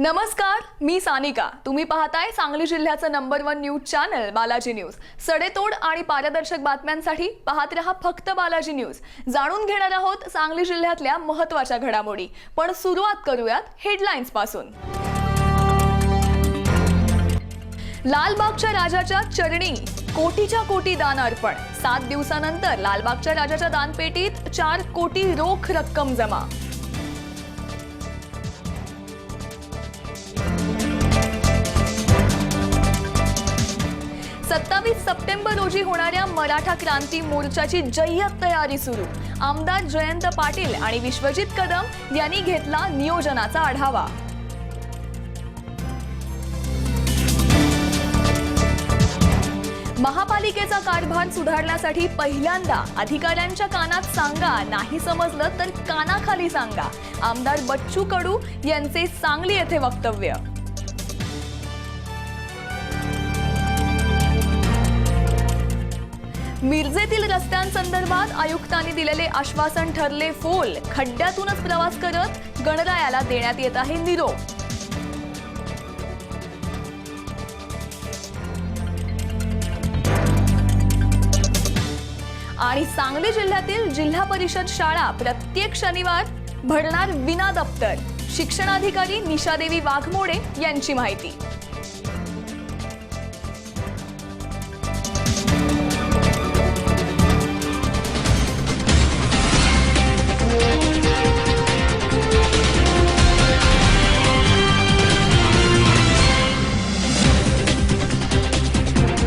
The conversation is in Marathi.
नमस्कार मी सानिका. तुम्ही पाहताय सांगली जिल्ह्याचं number one news channel Balaji news सडेतोड आणि पारदर्शक बातम्यांसाठी पाहत रहा फक्त बालाजी न्यूज जाणून घेणार आहोत सांगली जिल्ह्यातल्या महत्त्वाच्या घडामोडी. पण सुरुवात करूयात हेडलाईन्सपासून. लालबागच्या राजाच्या चरणी कोटीच्या कोटी दान अर्पण. सात दिवसानंतर लालबागच्या राजाच्या दानपेटीत चार कोटी रोख रक्कम जमा. सत्तावीस सप्टेंबर रोजी होणाऱ्या मराठा क्रांती मोर्चाची जय्यत तयारी सुरू. आमदार जयंत पाटील आणि विश्वजित कदम यांनी घेतला नियोजनाचा आढावा. महापालिकेचा कारभार सुधारण्यासाठी पहिल्यांदा अधिकाऱ्यांच्या कानात सांगा नाही समजलं तर कानाखाली सांगा. आमदार बच्चू कडू यांचे सांगली येथे वक्तव्य. मिरजेतील रस्त्यांसंदर्भात आयुक्तांनी दिलेले आश्वासन ठरले फोल. खड्ड्यातूनच प्रवास करत गणरायाला देण्यात येत आहे निरोप. आणि सांगली जिल्ह्यातील जिल्हा परिषद शाळा प्रत्येक शनिवार भरणार विना दप्तर. शिक्षणाधिकारी निशादेवी वाघमोडे यांची माहिती.